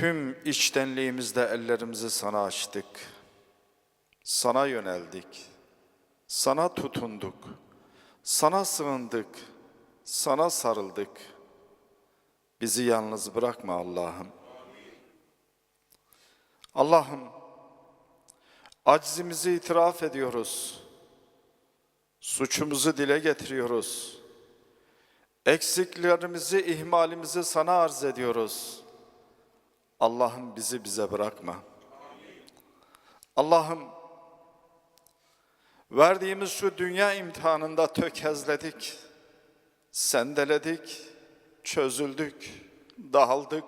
tüm içtenliğimizde ellerimizi sana açtık. Sana yöneldik. Sana tutunduk. Sana sığındık. Sana sarıldık. Bizi yalnız bırakma Allah'ım. Allah'ım aczimizi itiraf ediyoruz. Suçumuzu dile getiriyoruz. Eksiklerimizi, ihmalimizi sana arz ediyoruz. Allah'ım bizi bize bırakma. Allah'ım verdiğimiz şu dünya imtihanında tökezledik, sendeledik, çözüldük, dağıldık.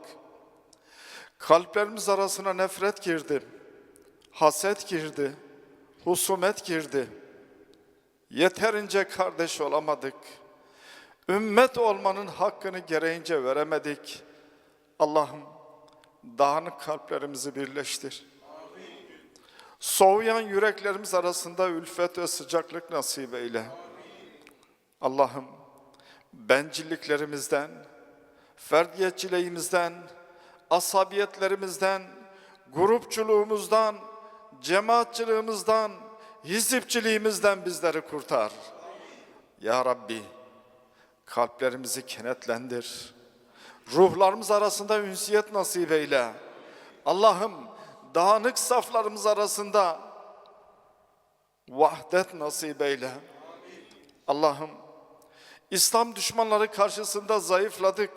Kalplerimiz arasına nefret girdi, haset girdi, husumet girdi. Yeterince kardeş olamadık. Ümmet olmanın hakkını gereğince veremedik. Allah'ım dağınık kalplerimizi birleştir. Soğuyan yüreklerimiz arasında ülfet ve sıcaklık nasip eyle. Allah'ım bencilliklerimizden, ferdiyetçiliğimizden, asabiyetlerimizden, grupçuluğumuzdan, cemaatçılığımızdan, hizipçiliğimizden bizleri kurtar. Ya Rabbi kalplerimizi kenetlendir. Ruhlarımız arasında ünsiyet nasip eyle. Allah'ım dağınık saflarımız arasında vahdet nasip eyle. Allah'ım İslam düşmanları karşısında zayıfladık.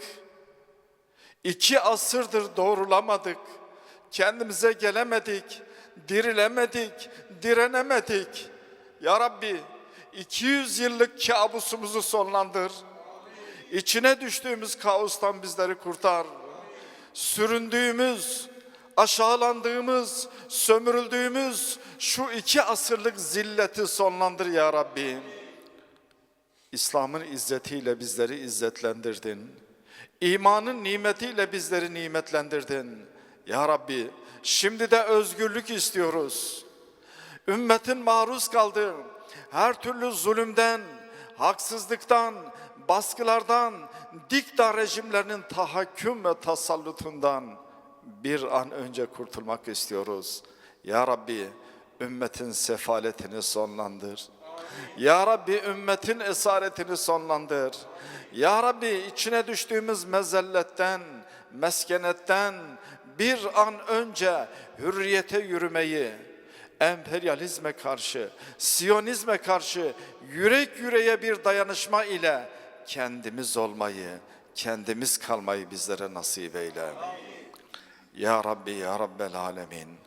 İki asırdır doğrulamadık. Kendimize gelemedik, dirilemedik, direnemedik. Ya Rabbi 200 yıllık kabusumuzu sonlandır. İçine düştüğümüz kaostan bizleri kurtar. Süründüğümüz, aşağılandığımız, sömürüldüğümüz şu iki asırlık zilleti sonlandır ya Rabbi. İslam'ın izzetiyle bizleri izzetlendirdin. İmanın nimetiyle bizleri nimetlendirdin. Ya Rabbi şimdi de özgürlük istiyoruz. Ümmetin maruz kaldığı her türlü zulümden, haksızlıktan, baskılardan, dikta rejimlerinin tahakküm ve tasallutundan bir an önce kurtulmak istiyoruz. Ya Rabbi ümmetin sefaletini sonlandır. Ya Rabbi ümmetin esaretini sonlandır. Ya Rabbi içine düştüğümüz mezelletten, meskenetten bir an önce hürriyete yürümeyi, emperyalizme karşı, siyonizme karşı yürek yüreğe bir dayanışma ile kendimiz olmayı, kendimiz kalmayı bizlere nasip eyle. Ya Rabbi, Ya Rabbel Alemin.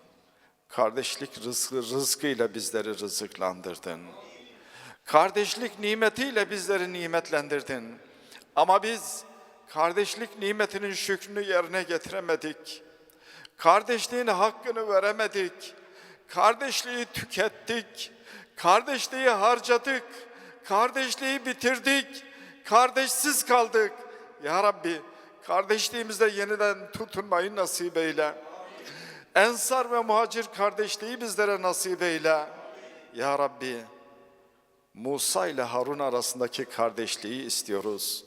Kardeşlik rızkı, rızkıyla bizleri rızıklandırdın. Kardeşlik nimetiyle bizleri nimetlendirdin. Ama biz kardeşlik nimetinin şükrünü yerine getiremedik. Kardeşliğin hakkını veremedik. Kardeşliği tükettik. Kardeşliği harcadık. Kardeşliği bitirdik. Kardeşsiz kaldık. Ya Rabbi kardeşliğimizde yeniden tutunmayı nasip eyle. Ensar ve muhacir kardeşliği bizlere nasip eyle. Ya Rabbi Musa ile Harun arasındaki kardeşliği istiyoruz.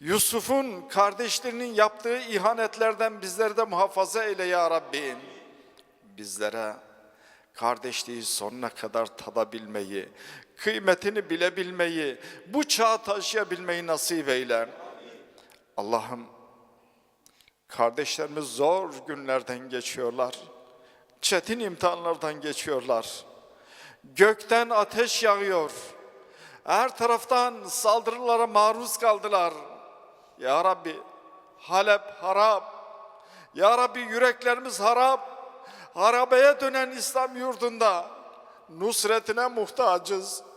Yusuf'un kardeşlerinin yaptığı ihanetlerden bizleri de muhafaza eyle ya Rabbi. Bizlere kardeşliği sonuna kadar tadabilmeyi, kıymetini bilebilmeyi, bu çağa taşıyabilmeyi nasip eyle. Allah'ım kardeşlerimiz zor günlerden geçiyorlar. Çetin imtihanlardan geçiyorlar. Gökten ateş yağıyor. Her taraftan saldırılara maruz kaldılar. Ya Rabbi Halep harap. Ya Rabbi yüreklerimiz harap. Harabeye dönen İslam yurdunda nusretine muhtacız.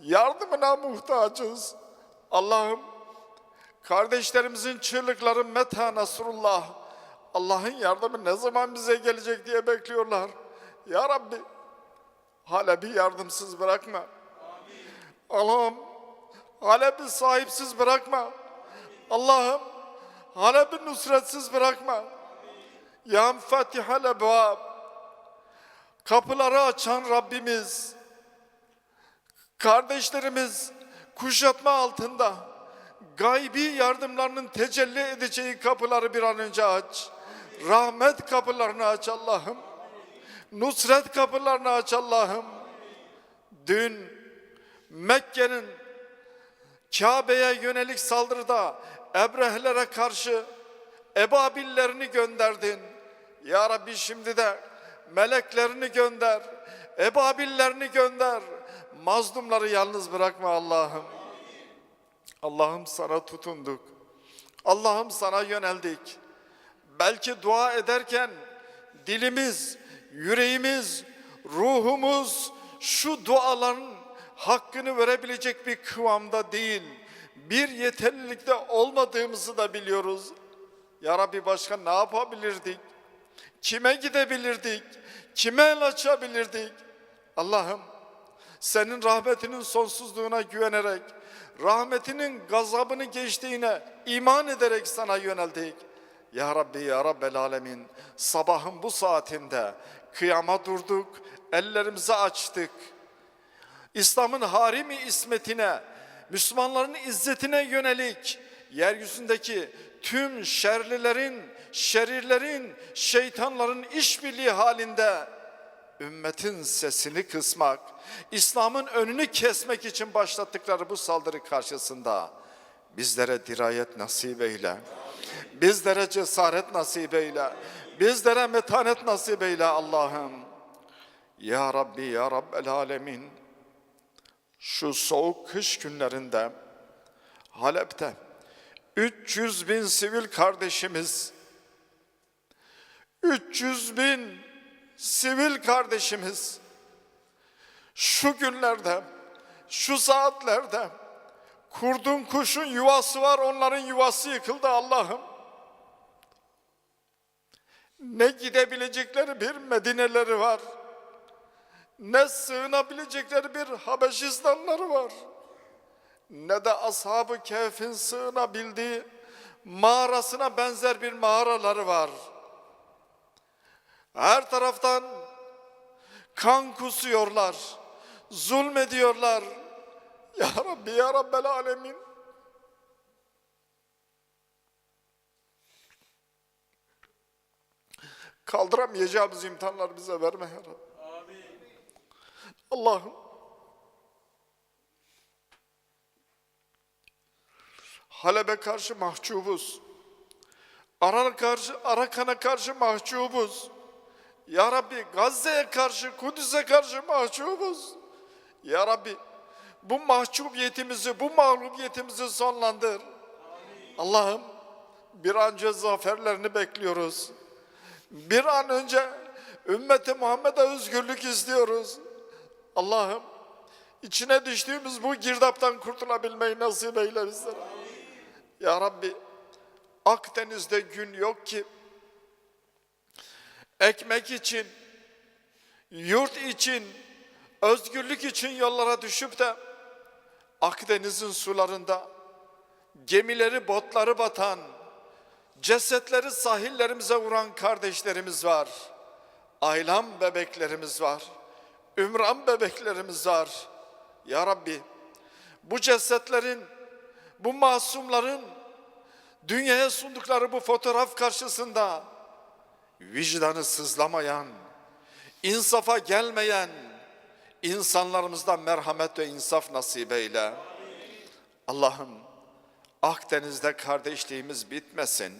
Yardımına muhtacız. Allah'ım kardeşlerimizin çığlıkları meta Nasrullah Allah'ın yardımı ne zaman bize gelecek diye bekliyorlar. Ya Rabbi Halep'i yardımsız bırakma. Allah'ım Halep'i sahipsiz bırakma. Allah'ım Halep'i nusretsiz bırakma. Ya Fatihal Ebvab Kapıları açan Rabbimiz Kardeşlerimiz kuşatma altında gaybi yardımlarının tecelli edeceği kapıları bir an önce aç. Rahmet kapılarını aç Allah'ım. Nusret kapılarını aç Allah'ım. Dün Mekke'nin Kabe'ye yönelik saldırıda Ebrehlere karşı Ebabillerini gönderdin. Ya Rabbi şimdi de meleklerini gönder. Ebabillerini gönder. Mazlumları yalnız bırakma Allah'ım. Allah'ım sana tutunduk. Allah'ım sana yöneldik. Belki dua ederken dilimiz, yüreğimiz, ruhumuz şu duaların hakkını verebilecek bir kıvamda değil. Bir yeterlilikte olmadığımızı da biliyoruz. Ya Rabbi başka ne yapabilirdik? Kime gidebilirdik? Kime el açabilirdik? Allah'ım senin rahmetinin sonsuzluğuna güvenerek, rahmetinin gazabını geçtiğine iman ederek sana yöneldik. Ya Rabbi ya Rabbel Alemin sabahın bu saatinde kıyama durduk, ellerimizi açtık. İslam'ın harimi ismetine, Müslümanların izzetine yönelik yeryüzündeki tüm şerlilerin, şerirlerin, şeytanların işbirliği halinde ümmetin sesini kısmak, İslam'ın önünü kesmek için başlattıkları bu saldırı karşısında bizlere dirayet nasip eyle. Bizlere cesaret nasip eyle. Bizlere metanet nasip eyle Allah'ım. Ya Rabbi ya Rabbel Alemin. Şu soğuk kış günlerinde Halep'te 300 bin sivil kardeşimiz 300 bin sivil kardeşimiz şu günlerde, şu saatlerde kurdun kuşun yuvası var onların yuvası yıkıldı Allah'ım. Ne gidebilecekleri bir Medineleri var. Ne sığınabilecekleri bir Habeşistanları var. Ne de Ashab-ı Kehf'in sığınabildiği mağarasına benzer bir mağaraları var. Her taraftan kan kusuyorlar, zulmediyorlar. Ya Rabbi, Ya Rabbel Alemin. Kaldıramayacağımız imtihanlar bize verme Ya Rabbi. Allah'ım. Halep'e karşı mahcubuz. Aran'a karşı, Arakan'a karşı mahcubuz. Ya Rabbi Gazze'ye karşı, Kudüs'e karşı mahcubuz. Ya Rabbi bu mahcubiyetimizi, bu mağlubiyetimizi sonlandır. Allah'ım bir an önce zaferlerini bekliyoruz. Bir an önce ümmeti Muhammed'e özgürlük istiyoruz. Allah'ım içine düştüğümüz bu girdaptan kurtulabilmeyi nasip eyle bizlere. Ya Rabbi Akdeniz'de gün yok ki ekmek için, yurt için, özgürlük için yollara düşüp de Akdeniz'in sularında gemileri, botları batan, cesetleri sahillerimize vuran kardeşlerimiz var. Aylan bebeklerimiz var. Ümran bebeklerimiz var. Ya Rabbi bu cesetlerin, bu masumların dünyaya sundukları bu fotoğraf karşısında vicdanı sızlamayan, insafa gelmeyen insanlarımızdan merhamet ve insaf nasip eyle. Allah'ım Akdeniz'de kardeşliğimiz bitmesin.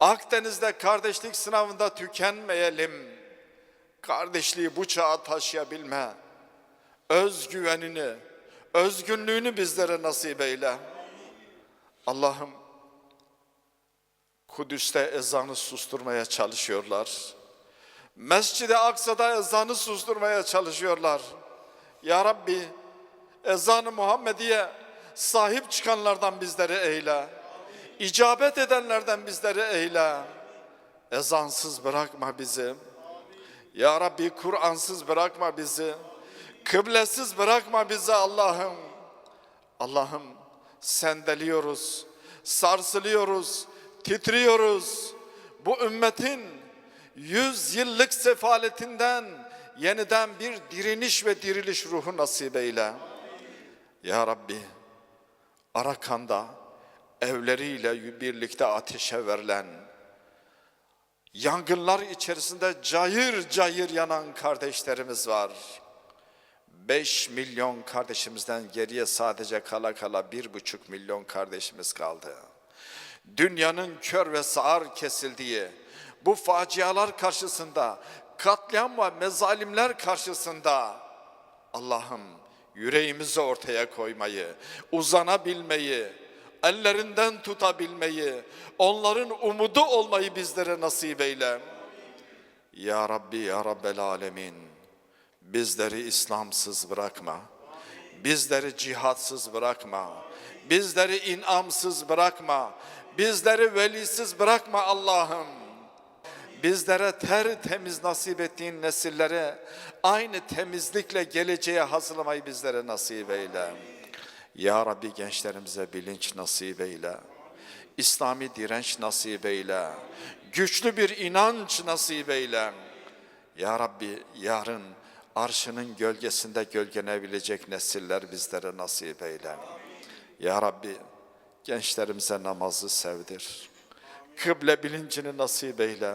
Akdeniz'de kardeşlik sınavında tükenmeyelim. Kardeşliği bu çağa taşıyabilme, özgüvenini, özgünlüğünü bizlere nasip eyle. Allah'ım Kudüs'te ezanı susturmaya çalışıyorlar. Mescid-i Aksa'da ezanı susturmaya çalışıyorlar. Ya Rabbi ezanı Muhammediye sahip çıkanlardan bizleri eyle. İcabet edenlerden bizleri eyle. Ezansız bırakma bizi. Ya Rabbi Kur'ansız bırakma bizi. Kıblesiz bırakma bizi Allah'ım. Allah'ım sendeliyoruz, sarsılıyoruz, titriyoruz. Bu ümmetin yüz yıllık sefaletinden yeniden bir direniş ve diriliş ruhu nasip eyle. Ya Rabbi, Arakan'da evleriyle birlikte ateşe verilen, yangınlar içerisinde cayır cayır yanan kardeşlerimiz var. 5 milyon kardeşimizden geriye sadece kala kala bir buçuk milyon kardeşimiz kaldı. Dünyanın kör ve sağır kesildiği bu facialar karşısında, katliam ve mezalimler karşısında Allah'ım yüreğimizi ortaya koymayı, uzanabilmeyi, ellerinden tutabilmeyi, onların umudu olmayı bizlere nasip eyle. Ya Rabbi, Ya Rabbel Alemin. Bizleri İslamsız bırakma. Bizleri cihatsız bırakma. Bizleri inamsız bırakma. Bizleri velisiz bırakma Allah'ım. Bizlere tertemiz nasip ettiğin nesillere aynı temizlikle geleceğe hazırlamayı bizlere nasip eyle. Ya Rabbi gençlerimize bilinç nasip eyle. İslami direnç nasip eyle. Güçlü bir inanç nasip eyle. Ya Rabbi yarın arşının gölgesinde gölgenebilecek nesiller bizlere nasip eyle. Ya Rabbi gençlerimize namazı sevdir. Kıble bilincini nasip eyle.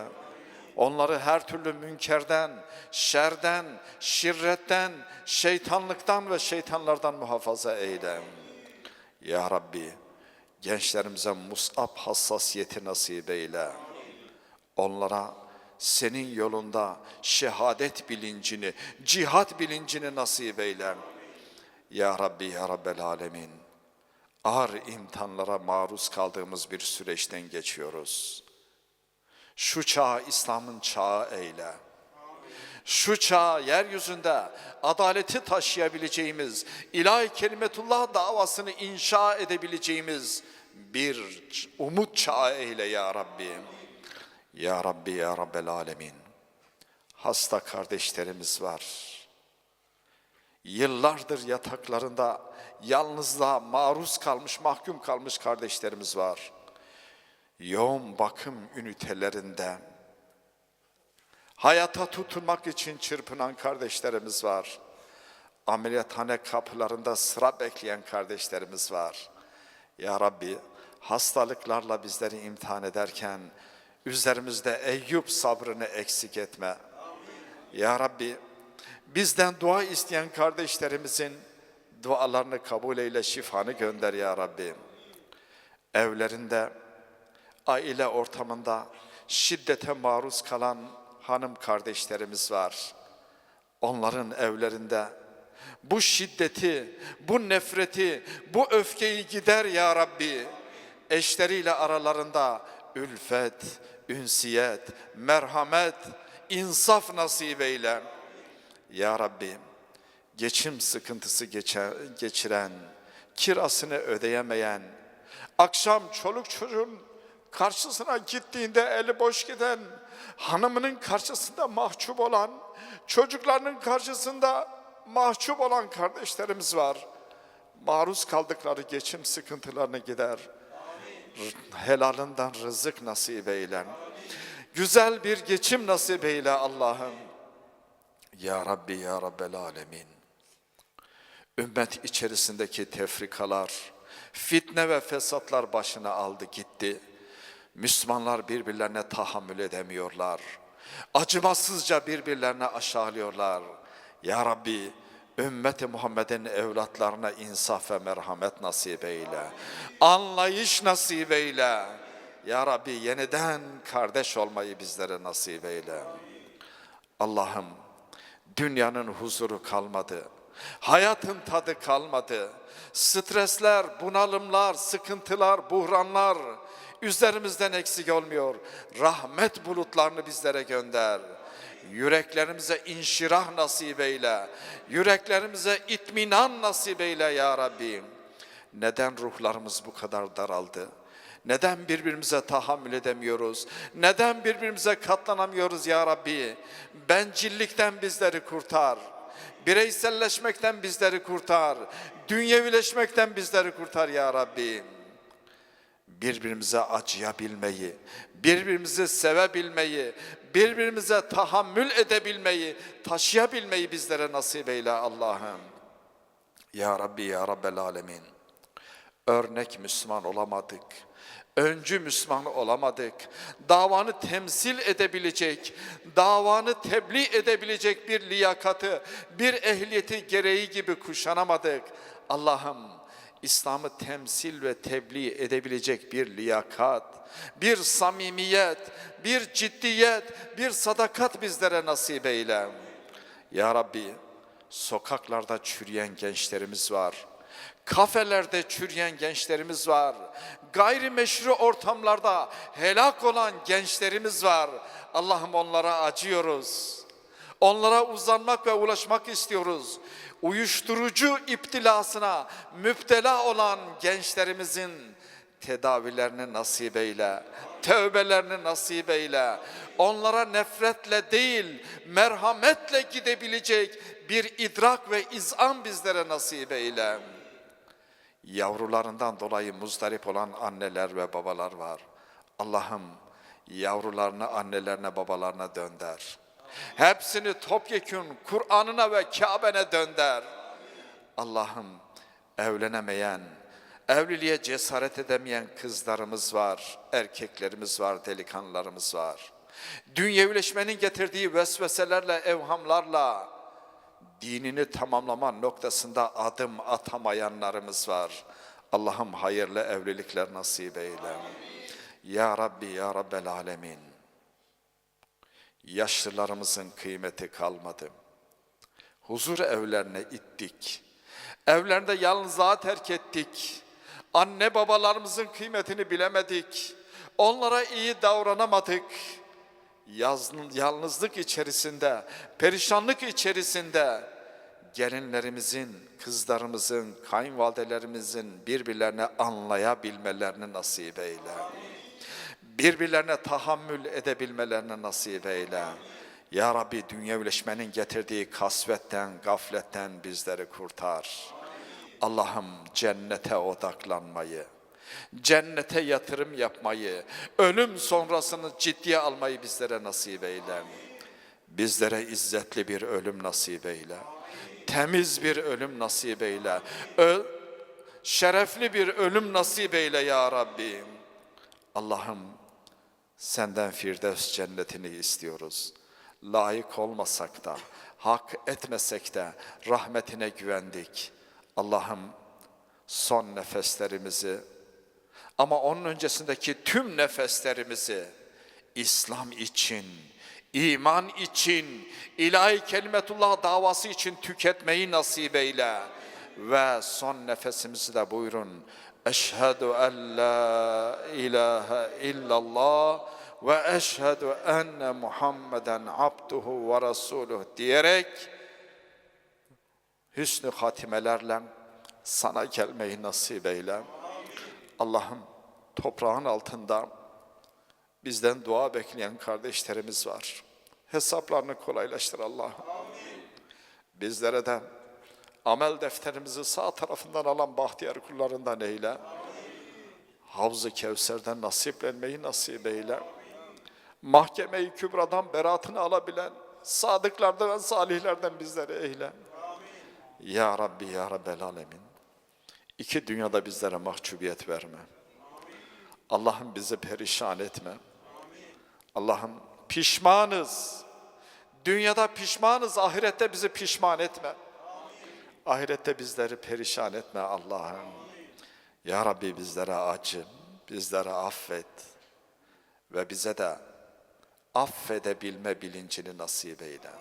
Onları her türlü münkerden, şerden, şirretten, şeytanlıktan ve şeytanlardan muhafaza eyle. Ya Rabbi gençlerimize musab hassasiyeti nasip eyle. Onlara senin yolunda şehadet bilincini, cihat bilincini nasip eyle. Ya Rabbi, Ya Rabbel Alemin. Ağır imtihanlara maruz kaldığımız bir süreçten geçiyoruz. Şu çağı İslam'ın çağı eyle. Şu çağı yeryüzünde adaleti taşıyabileceğimiz, ilahi kelimetullah davasını inşa edebileceğimiz bir umut çağı eyle ya Rabbi. Ya Rabbi, Ya Rabbel Alemin. Hasta kardeşlerimiz var. Yıllardır yataklarında yalnızlığa maruz kalmış, mahkum kalmış kardeşlerimiz var. Yoğun bakım ünitelerinde hayata tutunmak için çırpınan kardeşlerimiz var. Ameliyathane kapılarında sıra bekleyen kardeşlerimiz var. Ya Rabbi hastalıklarla bizleri imtihan ederken üzerimizde Eyüp sabrını eksik etme. Ya Rabbi bizden dua isteyen kardeşlerimizin dualarını kabul eyle, şifanı gönder ya Rabbi. Evlerinde, aile ortamında şiddete maruz kalan hanım kardeşlerimiz var. Onların evlerinde bu şiddeti, bu nefreti, bu öfkeyi gider ya Rabbi. Eşleriyle aralarında ülfet, ünsiyet, merhamet, insaf nasip eyle. Ya Rabbi, geçim sıkıntısı geçer, geçiren, kirasını ödeyemeyen, akşam çoluk çocuğun karşısına gittiğinde eli boş giden, hanımının karşısında mahcup olan, çocuklarının karşısında mahcup olan kardeşlerimiz var. Maruz kaldıkları geçim sıkıntılarını gider. Helalından rızık nasip eyle. Güzel bir geçim nasip eyle Allah'ım. Ya Rabbi ya Rabbel Alemin. Ümmet içerisindeki tefrikalar, fitne ve fesatlar başına aldı gitti. Müslümanlar birbirlerine tahammül edemiyorlar. Acımasızca birbirlerine aşağılıyorlar. Ya Rabbi ümmeti Muhammed'in evlatlarına insaf ve merhamet nasip eyle. Anlayış nasip eyle. Ya Rabbi yeniden kardeş olmayı bizlere nasip eyle. Allah'ım dünyanın huzuru kalmadı. Hayatın tadı kalmadı. Stresler, bunalımlar, sıkıntılar, buhranlar üzerimizden eksik olmuyor. Rahmet bulutlarını bizlere gönder. Yüreklerimize inşirah nasip eyle. Yüreklerimize itminan nasip eyle ya Rabbi. Neden ruhlarımız bu kadar daraldı? Neden birbirimize tahammül edemiyoruz? Neden birbirimize katlanamıyoruz ya Rabbi? Bencillikten bizleri kurtar. Bireyselleşmekten bizleri kurtar. Dünyevileşmekten bizleri kurtar ya Rabbi birbirimize acıyabilmeyi, birbirimizi sevebilmeyi, birbirimize tahammül edebilmeyi, taşıyabilmeyi bizlere nasip eyle Allah'ım. Ya Rabbi ya Rabbel Alemin. Örnek Müslüman olamadık. Öncü Müslüman olamadık. Davanı temsil edebilecek, davanı tebliğ edebilecek bir liyakatı, bir ehliyeti gereği gibi kuşanamadık. Allah'ım İslam'ı temsil ve tebliğ edebilecek bir liyakat, bir samimiyet, bir ciddiyet, bir sadakat bizlere nasip eyle. Ya Rabbi, sokaklarda çürüyen gençlerimiz var. Kafelerde çürüyen gençlerimiz var. Gayrimeşru ortamlarda helak olan gençlerimiz var. Allah'ım onlara acıyoruz. Onlara uzanmak ve ulaşmak istiyoruz. Uyuşturucu iptilasına müptela olan gençlerimizin tedavilerini nasip eyle. Tövbelerini nasip eyle. Onlara nefretle değil, merhametle gidebilecek bir idrak ve izan bizlere nasip eyle. Yavrularından dolayı muzdarip olan anneler ve babalar var. Allah'ım yavrularını annelerine babalarına dönder. Hepsini topyekün Kur'an'ına ve Kabe'ne dönder. Allah'ım evlenemeyen, evliliğe cesaret edemeyen kızlarımız var, erkeklerimiz var, delikanlılarımız var. Dünyevileşmenin getirdiği vesveselerle, evhamlarla dinini tamamlama noktasında adım atamayanlarımız var. Allah'ım hayırlı evlilikler nasip eyle. Ya Rabbi, Ya Rabbel Alemin. Yaşlılarımızın kıymeti kalmadı. Huzur evlerine ittik. Evlerinde yalnızlığa terk ettik. Anne babalarımızın kıymetini bilemedik. Onlara iyi davranamadık. Yalnızlık içerisinde, perişanlık içerisinde gelinlerimizin, kızlarımızın, kayınvalidelerimizin birbirlerini anlayabilmelerini nasip eyle birbirlerine tahammül edebilmelerini nasip eyle. Ya Rabbi dünyevileşmenin getirdiği kasvetten, gafletten bizleri kurtar. Allah'ım cennete odaklanmayı, cennete yatırım yapmayı, ölüm sonrasını ciddiye almayı bizlere nasip eyle. Bizlere izzetli bir ölüm nasip eyle. Temiz bir ölüm nasip eyle. Ö- şerefli bir ölüm nasip eyle ya Rabbi. Allah'ım senden Firdevs cennetini istiyoruz. Layık olmasak da, hak etmesek de rahmetine güvendik. Allah'ım son nefeslerimizi ama onun öncesindeki tüm nefeslerimizi İslam için, iman için, ilahi kelimetullah davası için tüketmeyi nasip eyle. Ve son nefesimizi de buyurun. Eşhedü en la ilahe illallah ve eşhedü enne Muhammeden abduhu ve resuluh diyerek hüsnü hatimelerle sana gelmeyi nasip eyle. Allah'ım toprağın altında bizden dua bekleyen kardeşlerimiz var. Hesaplarını kolaylaştır Allah'ım. Bizlere de amel defterimizi sağ tarafından alan bahtiyar kullarından eyle. Havz-ı Kevser'den nasiplenmeyi nasip eyle. Mahkeme-i Kübra'dan beratını alabilen sadıklardan ve salihlerden bizleri eyle. Ya Rabbi ya Rabbel Alemin. İki dünyada bizlere mahcubiyet verme. Allah'ım bizi perişan etme. Allah'ım pişmanız. Dünyada pişmanız, ahirette bizi pişman etme. Ahirette bizleri perişan etme Allah'ım. Ya Rabbi bizlere acı, bizlere affet ve bize de affedebilme bilincini nasip eyle.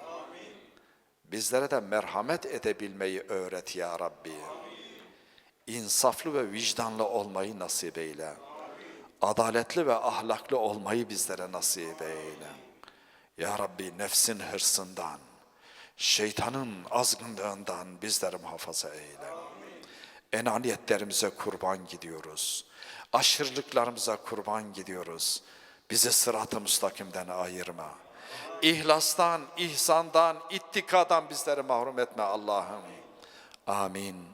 Bizlere de merhamet edebilmeyi öğret ya Rabbi. İnsaflı ve vicdanlı olmayı nasip eyle. Adaletli ve ahlaklı olmayı bizlere nasip eyle. Ya Rabbi nefsin hırsından, şeytanın azgınlığından bizleri muhafaza eyle. Enaniyetlerimize kurban gidiyoruz. Aşırılıklarımıza kurban gidiyoruz. Bizi sırat-ı müstakimden ayırma. İhlastan, ihsandan, ittikadan bizleri mahrum etme Allah'ım. Amin.